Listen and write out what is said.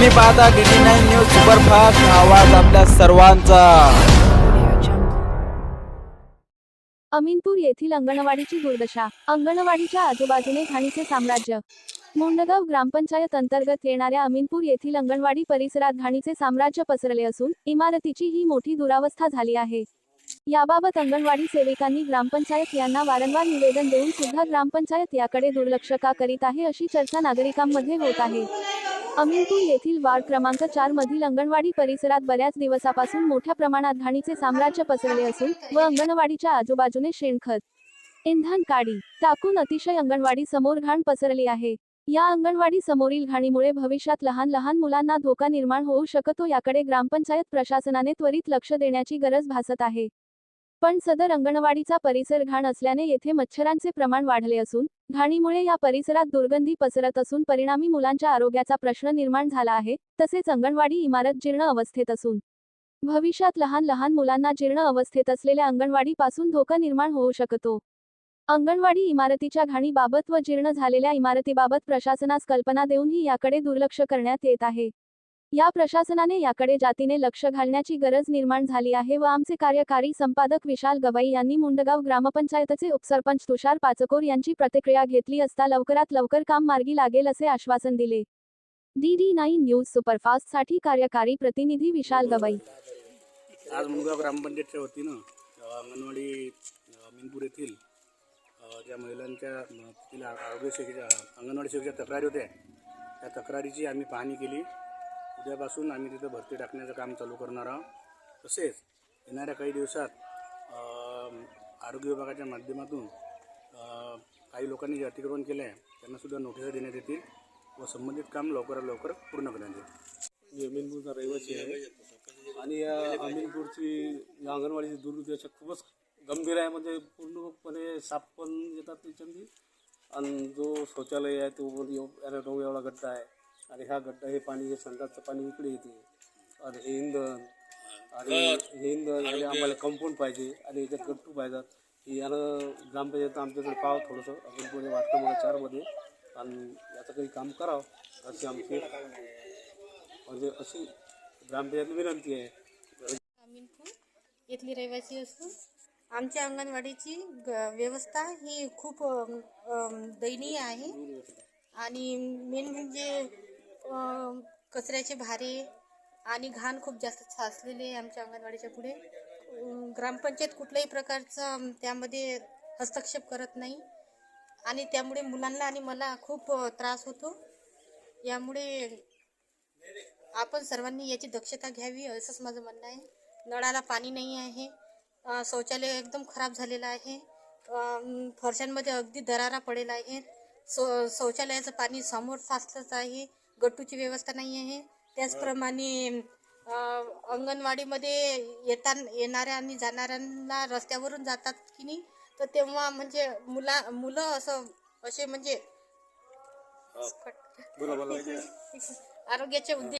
तुम्ही पाहता D T nine news superfast आवाज आपल्या सर्वांचा. अमीनपूर येथील अंगणवाडीची दुर्दशा. अंगणवाडीच्या आजूबाजूने घाणीचे साम्राज्य. मुंडगाव ग्रामपंचायत अंतर्गत येणाऱ्या अमीनपूर येथील अंगणवाडी परिसरात घाणीचे साम्राज्य पसरले असून इमारतीची ही मोठी दुरावस्था झाली आहे. याबाबत अंगणवाडी सेविकांनी ग्रामपंचायत यांना वारंवार निवेदन देऊन सुद्धा ग्रामपंचायत याकडे दुर्लक्ष का करीत आहे अशी चर्चा नागरिकांमध्ये होत आहे. अमीनपूर येथील वार्ड क्रमांक चार मधील अंगणवाडी परिसरात बऱ्याच दिवसापासून मोठ्या प्रमाणात घाणीचे साम्राज्य पसरले असून व अंगणवाडीच्या आजूबाजूने शेणखत इंधन काडी टाकून अतिशय अंगणवाडी समोर घाण पसरली आहे. या अंगणवाडी समोरील घाणीमुळे भविष्यात लहान लहान मुलांना धोका निर्माण होऊ शकतो याकडे ग्रामपंचायत प्रशासनाने त्वरित लक्ष देण्याची गरज भासत आहे. पण सदर अंगणवाडीचा परिसर घाण असल्याने येथे मच्छरांचे प्रमाण वाढले असून घाणीमुळे या परिसरात दुर्गंधी पसरत असून परिणामी मुलांच्या आरोग्याचा प्रश्न निर्माण झाला आहे तसेच अंगणवाडी इमारत जीर्ण अवस्थेत असून. भविष्यात लहान लहान मुलांना जीर्ण अवस्थेत असलेल्या अंगणवाडीपासून धोका निर्माण होऊ शकतो. अंगणवाडी इमारतीच्या घाणीबाबत व जीर्ण झालेल्या इमारतीबाबत प्रशासनास कल्पना देऊनही याकडे दुर्लक्ष करण्यात येत आहे. या प्रशासनाने याकडे जातीने लक्ष घालण्याची गरज निर्माण झाली आहे व आमचे कार्यकारी संपादक विशाल गवाई यांनी मुंडगाव ग्रामपंचायतचे उपसरपंच तुषार पाचकोर यांची प्रतिक्रिया घेतली असता लवकरात लवकर काम मार्गी लागेल असे आश्वासन दिले. डी डी नाईन न्यूज सुपरफास्टसाठी कार्यकारी प्रतिनिधी विशाल गवाई. आज मुंडगाव ग्रामपंचायतच्या वतीनं अंगणवाडी मिनपूर येथील ज्या महिलांच्या तिला आरोग्य सेवेच्या अंगणवाडी सेवेच्या तक्रारी होत्या त्या तक्रारीची आम्ही पाहणी केली. उद्यापासून आम्ही तिथं भरती टाकण्याचं काम चालू करणार आहोत. तसेच येणाऱ्या काही दिवसात आरोग्य विभागाच्या माध्यमातून काही लोकांनी जे अतिक्रमण केलं आहे त्यांनासुद्धा नोटिसा देण्यात येतील व संबंधित काम लवकरात लवकर पूर्ण करण्यात येईल. जमीनपूरचा अमीनपूरचा रहिवासी आहे आणि या अमीनपूरची या अंगणवाडीची दुर्दशा खूपच गंभीर आहे. म्हणजे पूर्णपणे साप पण येतात त्याच्यामध्ये. आणि जो शौचालय आहे तो एवढा एवढा गड्डा आहे. आणि ह्या गड्डा हे पाणी हे संडासचं पाणी इकडे येते. आणि हे इंधन आणि हे इंधन आणि आम्हाला कंपाऊंड पाहिजे आणि याच्यात गट्टू पाहिजेत हे यानं ग्रामपंचायत आमच्याकडे पाहावं थोडंसं अमीनपूर वाटतं क्रमांक चारमध्ये. आणि याचं काही काम करावं अशी आमची म्हणजे अशी ग्रामपंचायत विनंती आहे. येथली रहिवासी असून आमच्या अंगणवाडीची ग व्यवस्था ही खूप दयनीय आहे. आणि मेन म्हणजे कचऱ्याचे भारे आणि घाण खूप जास्त साचलेले आहे आमच्या अंगणवाडीच्या पुढे. ग्रामपंचायत कुठल्याही प्रकारचा त्यामध्ये हस्तक्षेप करत नाही. आणि त्यामुळे मुलांना आणि मला खूप त्रास होतो. यामुळे आपण सर्वांनी याची दक्षता घ्यावी असंच माझं म्हणणं आहे. नळाला पाणी नाही आहे. शौचालय एकदम खराब झालेलं आहे. फरशांमध्ये अगदी दरारा पडेल आहे सौ शौचालयाचं पाणी समोर साचलंच आहे. गट्टूची व्यवस्था नाही आहे. त्याचप्रमाणे अंगणवाडीमध्ये येताना येणाऱ्या आणि जाणाऱ्यांना रस्त्यावरून जातात की नाही तर तेव्हा म्हणजे मुला मुलं असं असे म्हणजे आरोग्याच्या उद्देश